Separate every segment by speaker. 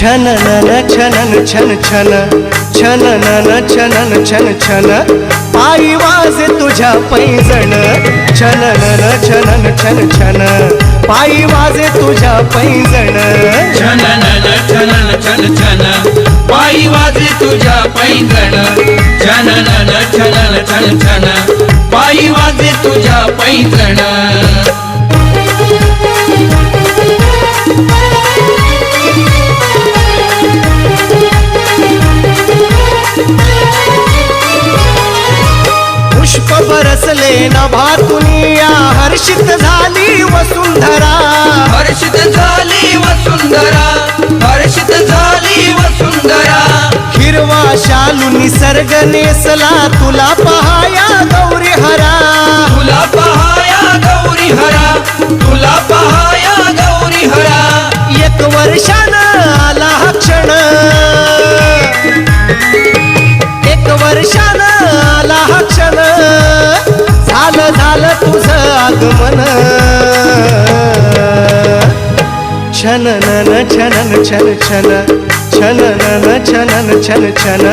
Speaker 1: छननन छनन छन छन छननन छनन छन छन आई वाजे तुझ्या पैंजण छननन छनन छन छन पायी वाजे तुझ्या पैंजण
Speaker 2: छननन छनन छन छन पायी वाजे तुझ्या पैंजण छननन छनन छन छन पायी वाजे तुझ्या पैंजण
Speaker 1: नभातुनिया हर्षित झाली वसुंधरा
Speaker 2: हर्षित झाली वसुंधरा हर्षित झाली वसुंधरा
Speaker 1: हिरवा शालू निसर्ग नेसला तुला पहाया गौरी हरा.
Speaker 2: तुला पहाया गौरी हरा.
Speaker 1: छननन छनन छन छन छननन छनन छन छन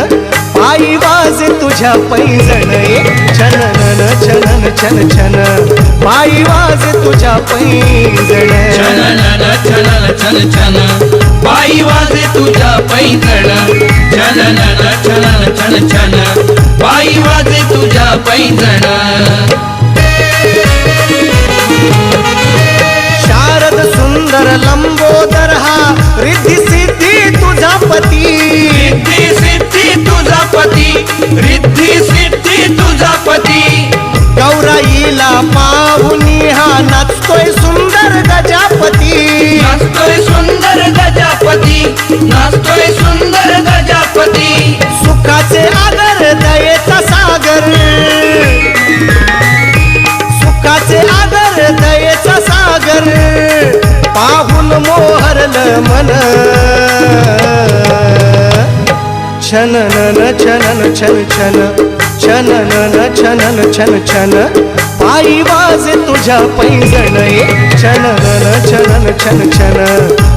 Speaker 1: पायी वाजे तुझ्या पैंजण छननन छनन छन छन पायी वाजे तुझ्या पैंजण
Speaker 2: छननन छनन छन छन पायी वाजे तुझ्या पैंजण छननन छनन छन छन पायी वाजे तुझ्या पैंजण
Speaker 1: सुंदर लंबोदर हा. रिद्धी सिद्धी तुझा पती.
Speaker 2: रिद्धी सिद्धी तुझा पती. रिद्धी सिद्धी तुझा पती.
Speaker 1: गौराईला पाहुनी हा नाचतोय सुंदर गजापती.
Speaker 2: नाचतोय सुंदर गजापती.
Speaker 1: मन। छननन छनन छन छन। छननन छनन छन छन। पायी वाजे तुझ्या पैंजण छननन छनन छन छन।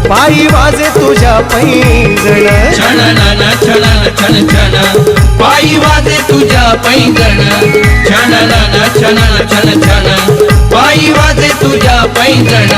Speaker 1: पायी वाजे तुझ्या पैंजण
Speaker 2: छननन छनन छन छन। पायी वाजे तुझ्या पैंजण छननन छनन छन छन। पायी वाजे तुझ्या पैंजण